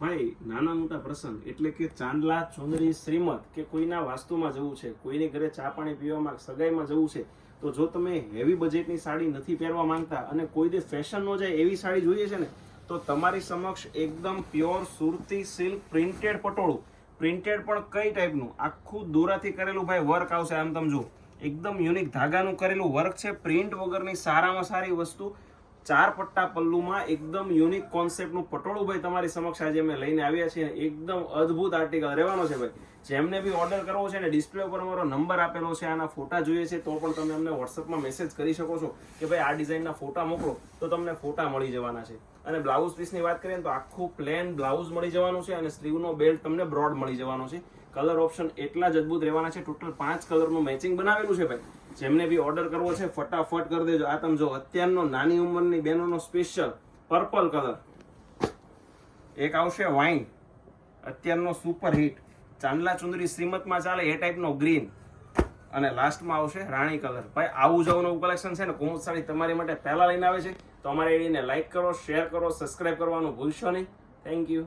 ભાઈ, નાના મોટા પ્રસંગ. એટલે કે ચાંદલા ચુંદડી શ્રીમત કે કોઈના વાસ્તુમાં જવું છે, કોઈની ઘરે ચા પાણી પીવામાં, સગાઈમાં જવું છે, તો જો તમે હેવી બજેટની સાડી નથી પહેરવા માંગતા અને કોઈ દે ફેશન નો જાય એવી સાડી જોઈએ છે ને, તો તમારી સમક્ષ એકદમ પ્યોર સુરતી સિલ્ક પ્રિન્ટેડ પટોળું. પ્રિન્ટેડ પણ કઈ ટાઈપનું આખું દોરાથી કરેલું ભાઈ વર્ક આવશે, આમ તમે જુઓ. એકદમ યુનિક ધાગાનું કરેલું વર્ક છે પ્રિન્ટ વગરની સારામાં સારી વસ્તુ. ચાર પટ્ટા પલ્લુમાં એકદમ યુનિક કોન્સેપ્ટનું પટોળું ભાઈ તમારી સમક્ષ આજે અમે લઈને આવ્યા છીએ. એકદમ અદ્ભુત આર્ટિકલ રહેવાનો છે ભાઈ. જેમને બી ઓર્ડર કરવો છે ને ડિસ્પ્લે ઉપર અમારો નંબર આપેલો છે, આના ફોટા જોઈએ છે, તો પણ તમે અમને વોટ્સઅપમાં મેસેજ કરી શકો છો કે ભાઈ આ ડિઝાઇનના ફોટા મોકલો, તો તમને ફોટા મળી જવાના છે. અને બ્લાઉઝ પીસની વાત કરીએ તો આખું પ્લેન બ્લાઉઝ મળી જવાનું છે અને સ્લીવનો બેલ્ટ તમને બ્રોડ મળી જવાનો છે. કલર ઓપ્શન એટલા જ અદભુત રહેવાના છે. ટોટલ પાંચ કલરનું મેચિંગ બનાવેલું છે ભાઈ. જેમને બી ઓર્ડર કરવો છે, ફટાફટ કરી દેજો. આ તમે જો અત્યારનો નાની ઉંમરની બહેનોનો સ્પેશિયલ પર્પલ કલર એક આવશે વાઇન અત્યારનો સુપર હિટ ચાંદલા ચુંદરી શ્રીમતમાં ચાલે એ ટાઈપનો ગ્રીન અને લાસ્ટમાં આવશે રાણી કલર. ભાઈ, આવું જ નવું કલેક્શન છે ને કુમુદ સાડી તમારી માટે પહેલાં લઈને આવે છે. તો અમારી એડીને લાઈક કરો શેર કરો સબસ્ક્રાઇબ કરવાનું ભૂલશો નહીં. Thank you